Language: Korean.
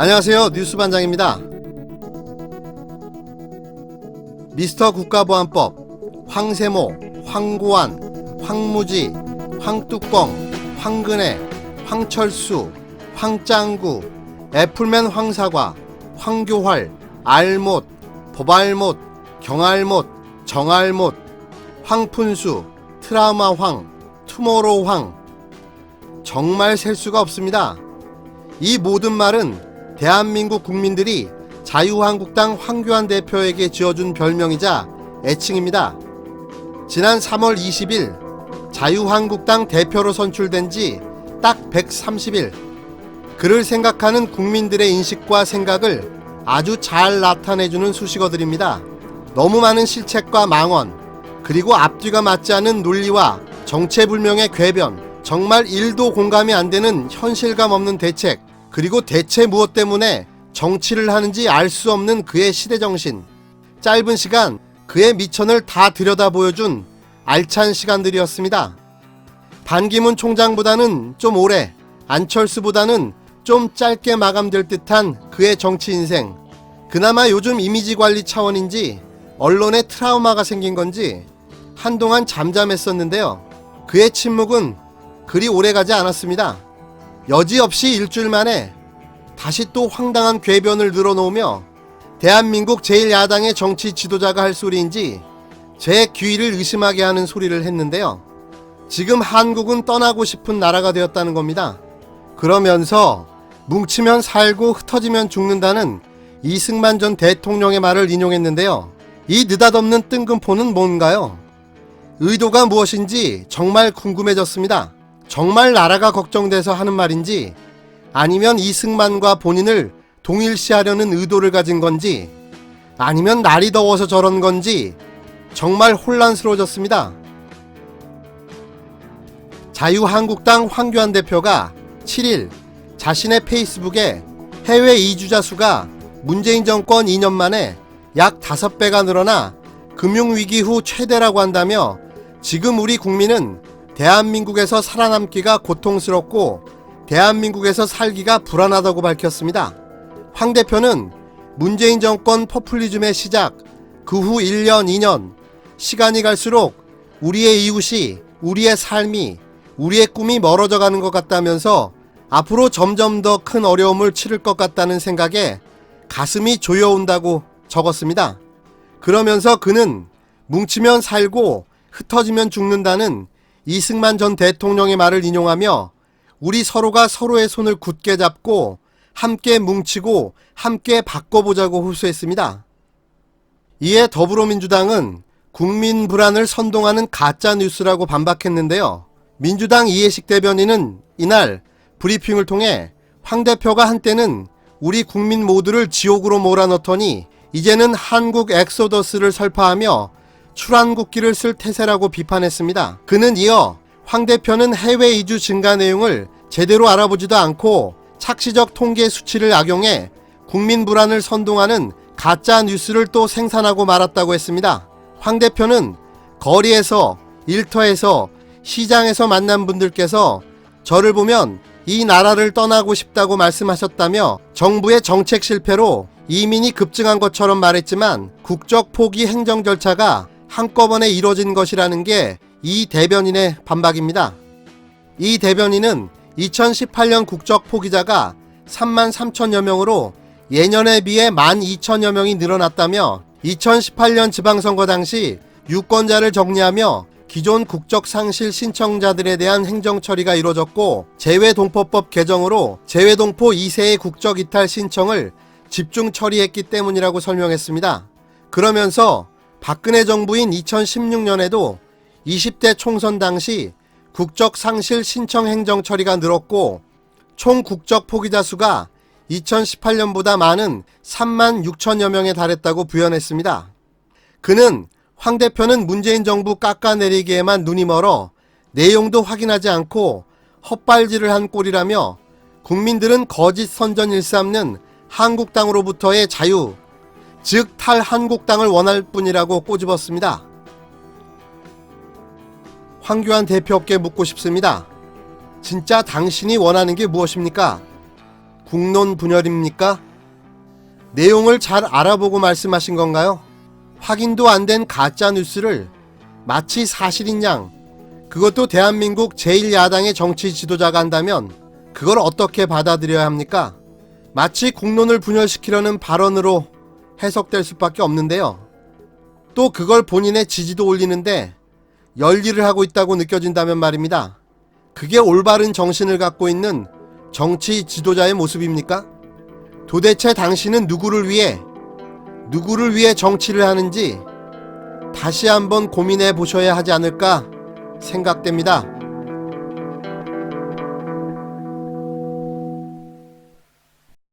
안녕하세요. 뉴스반장입니다. 미스터 국가보안법, 황세모, 황고안, 황무지, 황뚜껑, 황근혜, 황철수, 황짱구, 애플맨 황사과, 황교활, 알못, 보발못, 경알못, 정알못, 황푼수, 트라우마 황, 투모로우 황. 정말 셀 수가 없습니다. 이 모든 말은 대한민국 국민들이 자유한국당 황교안 대표에게 지어준 별명이자 애칭입니다. 지난 3월 20일 자유한국당 대표로 선출된 지 딱 130일. 그를 생각하는 국민들의 인식과 생각을 아주 잘 나타내주는 수식어들입니다. 너무 많은 실책과 망언, 그리고 앞뒤가 맞지 않은 논리와 정체불명의 궤변, 정말 일도 공감이 안 되는 현실감 없는 대책, 그리고 대체 무엇 때문에 정치를 하는지 알 수 없는 그의 시대정신. 짧은 시간 그의 미천을 다 들여다 보여준 알찬 시간들이었습니다. 반기문 총장보다는 좀 오래, 안철수보다는 좀 짧게 마감될 듯한 그의 정치 인생. 그나마 요즘 이미지 관리 차원인지 언론에 트라우마가 생긴 건지 한동안 잠잠했었는데요. 그의 침묵은 그리 오래 가지 않았습니다. 여지없이 일주일 만에 다시 또 황당한 궤변을 늘어놓으며 대한민국 제1야당의 정치 지도자가 할 소리인지 제 귀를 의심하게 하는 소리를 했는데요. 지금 한국은 떠나고 싶은 나라가 되었다는 겁니다. 그러면서 뭉치면 살고 흩어지면 죽는다는 이승만 전 대통령의 말을 인용했는데요. 이 느닷없는 뜬금포는 뭔가요? 의도가 무엇인지 정말 궁금해졌습니다. 정말 나라가 걱정돼서 하는 말인지 아니면 이승만과 본인을 동일시하려는 의도를 가진 건지 아니면 날이 더워서 저런 건지 정말 혼란스러워졌습니다. 자유한국당 황교안 대표가 7일 자신의 페이스북에 해외 이주자 수가 문재인 정권 2년 만에 약 5배가 늘어나 금융위기 후 최대라고 한다며 지금 우리 국민은 대한민국에서 살아남기가 고통스럽고 대한민국에서 살기가 불안하다고 밝혔습니다. 황 대표는 문재인 정권 포퓰리즘의 시작, 그 후 1년, 2년, 시간이 갈수록 우리의 이웃이, 우리의 삶이, 우리의 꿈이 멀어져 가는 것 같다면서 앞으로 점점 더 큰 어려움을 치를 것 같다는 생각에 가슴이 조여온다고 적었습니다. 그러면서 그는 뭉치면 살고 흩어지면 죽는다는 이승만 전 대통령의 말을 인용하며 우리 서로가 서로의 손을 굳게 잡고 함께 뭉치고 함께 바꿔보자고 호소했습니다. 이에 더불어민주당은 국민 불안을 선동하는 가짜 뉴스라고 반박했는데요. 민주당 이해식 대변인은 이날 브리핑을 통해 황 대표가 한때는 우리 국민 모두를 지옥으로 몰아넣더니 이제는 한국 엑소더스를 설파하며 출한국기를 쓸 태세라고 비판했습니다. 그는 이어 황 대표는 해외 이주 증가 내용을 제대로 알아보지도 않고 착시적 통계 수치를 악용해 국민 불안을 선동하는 가짜 뉴스를 또 생산하고 말았다고 했습니다. 황 대표는 거리에서 일터에서 시장에서 만난 분들께서 저를 보면 이 나라를 떠나고 싶다고 말씀하셨다며 정부의 정책 실패로 이민이 급증한 것처럼 말했지만 국적 포기 행정 절차가 한꺼번에 이뤄진 것이라는 게 이 대변인의 반박입니다. 이 대변인은 2018년 국적 포기자가 3만 3천여 명으로 예년에 비해 1만 2천여 명이 늘어났다며 2018년 지방선거 당시 유권자를 정리하며 기존 국적 상실 신청자들에 대한 행정 처리가 이루어졌고 재외동포법 개정으로 재외동포 2세의 국적 이탈 신청을 집중 처리했기 때문이라고 설명했습니다. 그러면서 박근혜 정부인 2016년에도 20대 총선 당시 국적 상실 신청 행정 처리가 늘었고 총 국적 포기자 수가 2018년보다 많은 3만 6천여 명에 달했다고 부연했습니다. 그는 황 대표는 문재인 정부 깎아내리기에만 눈이 멀어 내용도 확인하지 않고 헛발질을 한 꼴이라며 국민들은 거짓 선전 일삼는 한국당으로부터의 자유, 즉 탈한국당을 원할 뿐이라고 꼬집었습니다. 황교안 대표께 묻고 싶습니다. 진짜 당신이 원하는 게 무엇입니까? 국론 분열입니까? 내용을 잘 알아보고 말씀하신 건가요? 확인도 안 된 가짜 뉴스를 마치 사실인 양, 그것도 대한민국 제1야당의 정치 지도자가 한다면 그걸 어떻게 받아들여야 합니까? 마치 국론을 분열시키려는 발언으로 해석될 수밖에 없는데요. 또 그걸 본인의 지지도 올리는데 열일을 하고 있다고 느껴진다면 말입니다. 그게 올바른 정신을 갖고 있는 정치 지도자의 모습입니까? 도대체 당신은 누구를 위해, 누구를 위해 정치를 하는지 다시 한번 고민해 보셔야 하지 않을까 생각됩니다.